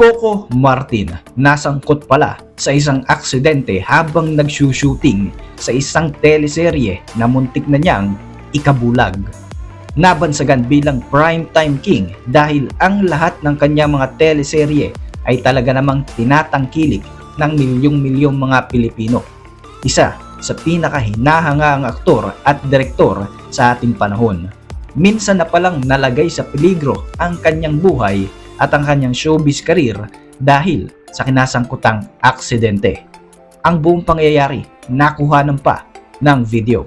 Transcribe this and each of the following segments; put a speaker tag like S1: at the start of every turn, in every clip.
S1: Coco Martin nasangkot pala sa isang aksidente habang nagsushooting sa isang teleserye na muntik na niyang ikabulag. Nabansagan bilang primetime king dahil ang lahat ng kanyang mga teleserye ay talaga namang tinatangkilik ng milyong-milyong mga Pilipino. Isa sa pinakahinahangaang aktor at direktor sa ating panahon. Minsan na palang nalagay sa peligro ang kanyang buhay at ang kanyang showbiz career dahil sa kinasangkutang aksidente. Ang buong pangyayari nakuhanan pa ng video.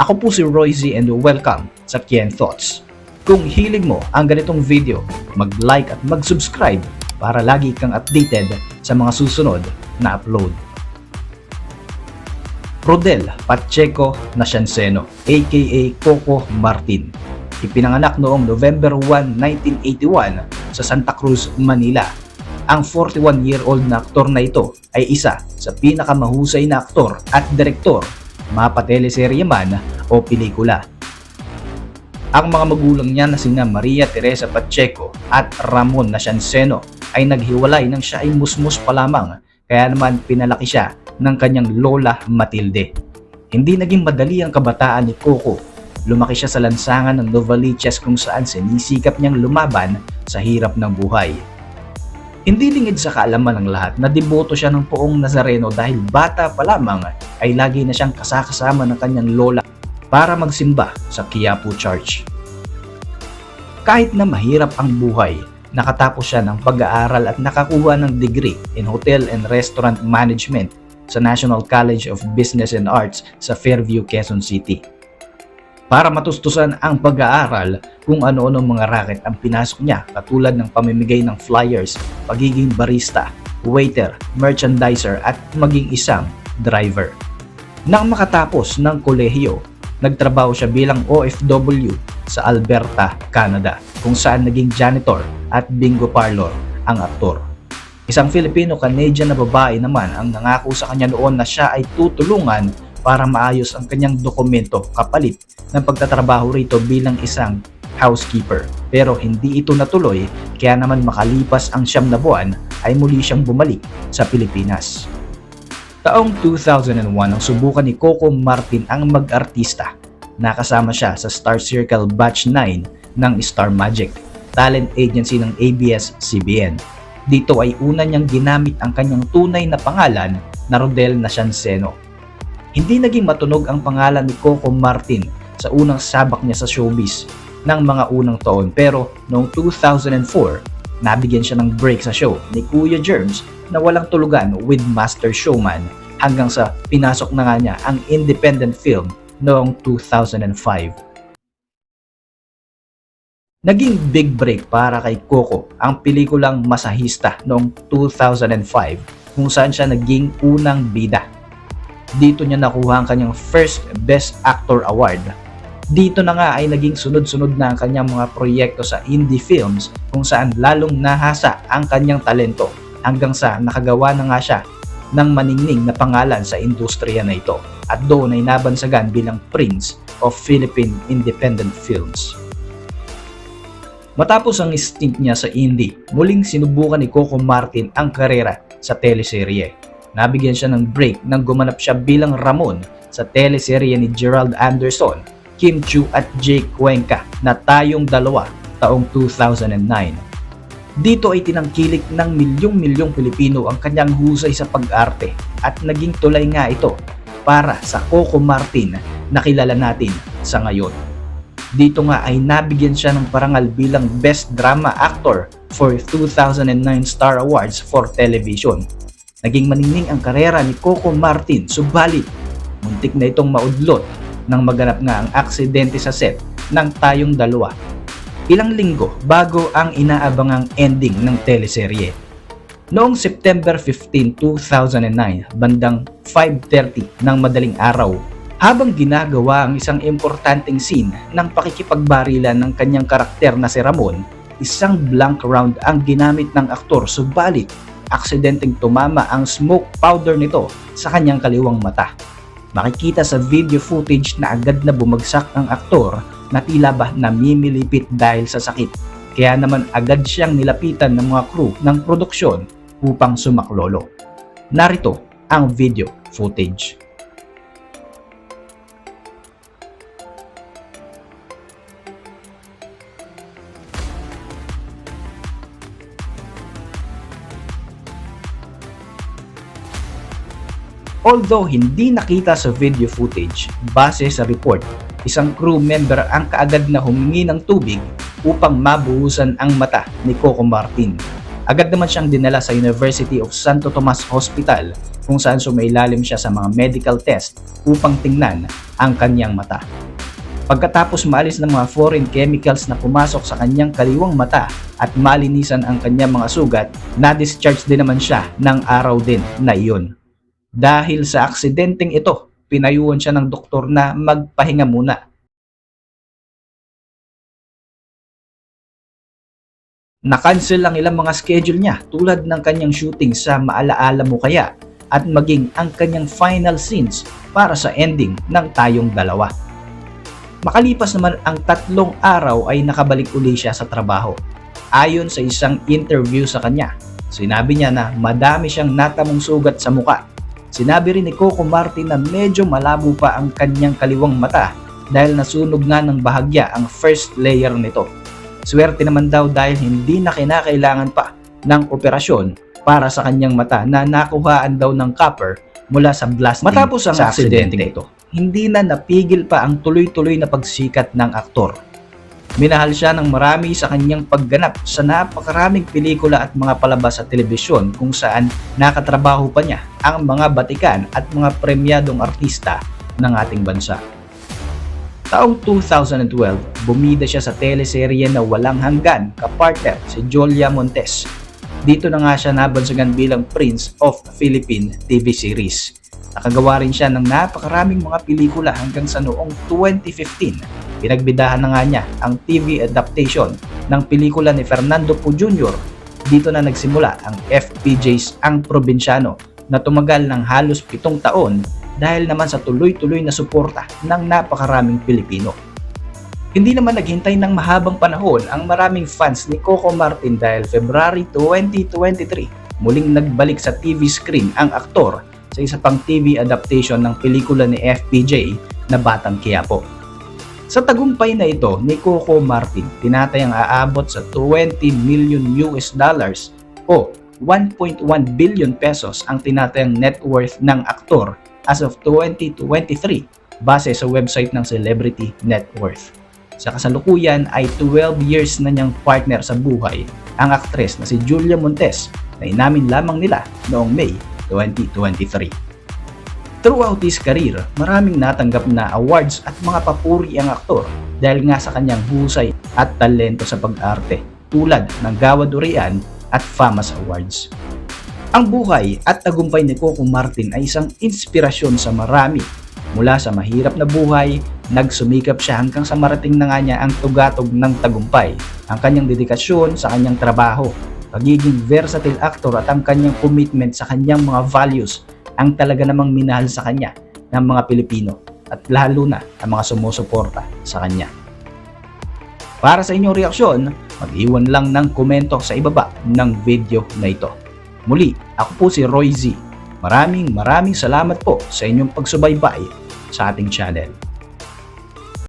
S1: Ako po si Royzy and welcome sa Kien Thoughts. Kung hilig mo ang ganitong video, mag-like at mag-subscribe para lagi kang updated sa mga susunod na upload. Rodel Pacheco Nascianceno aka Coco Martin. Ipinanganak noong November 1, 1981 sa Santa Cruz, Manila. Ang 41-year-old na aktor na ito ay isa sa pinakamahusay na aktor at direktor, mapateleserye man o pelikula. Ang mga magulang niya na sina Maria Teresa Pacheco at Ramon Nascianceno ay naghiwalay nang siya ay musmus pa lamang kaya naman pinalaki siya ng kanyang lola Matilde. Hindi naging madali ang kabataan ni Coco. Lumaki siya sa lansangan ng Novaliches kung saan sinisikap niyang lumaban sa hirap ng buhay. Hindi lingid sa kaalaman ng lahat na deboto siya ng poong Nazareno dahil bata pa lamang ay lagi na siyang kasakasama ng kanyang lola para magsimba sa Quiapo Church. Kahit na mahirap ang buhay, nakatapos siya ng pag-aaral at nakakuha ng degree in Hotel and Restaurant Management sa National College of Business and Arts sa Fairview, Quezon City. Para matustusan ang pag-aaral kung ano-ano mga racket ang pinasok niya katulad ng pamimigay ng flyers, pagiging barista, waiter, merchandiser at maging isang driver. Nang makatapos ng kolehiyo, nagtrabaho siya bilang OFW sa Alberta, Canada kung saan naging janitor at bingo parlor ang aktor. Isang Filipino-Canadian na babae naman ang nangako sa kanya noon na siya ay tutulungan para maayos ang kanyang dokumento kapalit ng pagtatrabaho rito bilang isang housekeeper. Pero hindi ito natuloy kaya naman makalipas ang siyam na buwan ay muli siyang bumalik sa Pilipinas. Taong 2001 ang subukan ni Coco Martin ang mag-artista. Nakasama siya sa Star Circle Batch 9 ng Star Magic, talent agency ng ABS-CBN. Dito ay una niyang ginamit ang kanyang tunay na pangalan na Rodel Nascianceno. Hindi naging matunog ang pangalan ni Coco Martin sa unang sabak niya sa showbiz ng mga unang taon pero noong 2004, nabigyan siya ng break sa show ni Kuya Germs na walang tulugan with Master Showman hanggang sa pinasok na nga niya ang independent film noong 2005. Naging big break para kay Coco ang pelikulang Masahista noong 2005 kung saan siya naging unang bida. Dito niya nakuha ang kanyang first Best Actor Award. Dito na nga ay naging sunod-sunod na ang kanyang mga proyekto sa indie films kung saan lalong nahasa ang kanyang talento hanggang sa nakagawa na nga siya ng maningning na pangalan sa industriya na ito at doon ay nabansagan bilang Prince of Philippine Independent Films. Matapos ang stint niya sa indie, muling sinubukan ni Coco Martin ang karera sa teleserye. Nabigyan siya ng break nang gumanap siya bilang Ramon sa teleserye ni Gerald Anderson, Kim Chu at Jake Cuenca na Tayong Dalawa taong 2009. Dito ay tinangkilik ng milyong-milyong Pilipino ang kanyang husay sa pag-arte at naging tulay nga ito para sa Coco Martin na kilala natin sa ngayon. Dito nga ay nabigyan siya ng parangal bilang Best Drama Actor for 2009 Star Awards for Television. Naging maningning ang karera ni Coco Martin subalit muntik na itong maudlot nang maganap nga ang aksidente sa set ng Tayong Dalawa. Ilang linggo bago ang inaabangang ending ng teleserye. Noong September 15, 2009, bandang 5.30 ng madaling araw, habang ginagawa ang isang importanteng scene ng pakikipagbarilan ng kanyang karakter na si Ramon, isang blank round ang ginamit ng aktor subalit aksidenteng tumama ang smoke powder nito sa kanyang kaliwang mata. Makikita sa video footage na agad na bumagsak ang aktor na tila ba namimilipit dahil sa sakit. Kaya naman agad siyang nilapitan ng mga crew ng produksyon upang sumaklolo. Narito ang video footage. Although hindi nakita sa video footage, base sa report, isang crew member ang kaagad na humingi ng tubig upang mabuhusan ang mata ni Coco Martin. Agad naman siyang dinala sa University of Santo Tomas Hospital kung saan sumailalim siya sa mga medical test upang tingnan ang kanyang mata. Pagkatapos maalis ng mga foreign chemicals na pumasok sa kanyang kaliwang mata at malinisan ang kanyang mga sugat, na-discharge din naman siya ng araw din na iyon. Dahil sa aksidenteng ito, pinayuhan siya ng doktor na magpahinga muna. Nakancel ang ilang mga schedule niya tulad ng kanyang shooting sa Maalaala Mo Kaya at maging ang kanyang final scenes para sa ending ng Tayong Dalawa. Makalipas naman ang tatlong araw ay nakabalik uli siya sa trabaho. Ayon sa isang interview sa kanya, sinabi niya na madami siyang natamong sugat sa muka Sinabi rin ni Coco Martin na medyo malabo pa ang kanyang kaliwang mata dahil nasunog nga ng bahagya ang first layer nito. Swerte naman daw dahil hindi na kinakailangan pa ng operasyon para sa kanyang mata na nakuhaan daw ng copper mula sa blasting
S2: Matapos ang
S1: aksidente ito. Hindi na napigil pa ang tuloy-tuloy na pagsikat ng aktor. Minahal siya ng marami sa kanyang pagganap sa napakaraming pelikula at mga palabas sa telebisyon kung saan nakatrabaho pa niya ang mga batikan at mga premyadong artista ng ating bansa. Taong 2012, bumida siya sa teleserye na walang hanggan kapartner si Jolia Montes. Dito na nga siya nabansagan bilang Prince of Philippine TV series. Nakagawa rin siya ng napakaraming mga pelikula hanggang sa noong 2015 Pinagbidahan na nga niya ang TV adaptation ng pelikula ni Fernando Po Jr. Dito na nagsimula ang FPJ's Ang Probinsyano na tumagal ng halos pitong taon dahil naman sa tuloy-tuloy na suporta ng napakaraming Pilipino. Hindi naman naghintay ng mahabang panahon ang maraming fans ni Coco Martin dahil February 2023 muling nagbalik sa TV screen ang aktor sa isa pang TV adaptation ng pelikula ni FPJ na Batang Quiapo. Sa tagumpay na ito ni Coco Martin, tinatayang aabot sa 20 million US dollars o 1.1 billion pesos ang tinatayang net worth ng aktor as of 2023 base sa website ng Celebrity Net Worth. Sa kasalukuyan ay 12 years na niyang partner sa buhay ang aktres na si Julia Montes na inamin lamang nila noong May 2023. Throughout his career, maraming natanggap na awards at mga papuri ang aktor dahil nga sa kanyang husay at talento sa pag-arte tulad ng Gawad Durian at FAMAS Awards. Ang buhay at tagumpay ni Coco Martin ay isang inspirasyon sa marami. Mula sa mahirap na buhay, nagsumikap siya hanggang sa marating na nga niya ang tugatog ng tagumpay, ang kanyang dedikasyon sa kanyang trabaho, pagiging versatile actor at ang kanyang commitment sa kanyang mga values ang talaga namang minahal sa kanya ng mga Pilipino at lalo na ang mga sumusuporta sa kanya. Para sa inyong reaksyon, mag-iwan lang ng komento sa ibaba ng video na ito. Muli, ako po si Roy Z. Maraming maraming salamat po sa inyong pagsubaybay sa ating channel.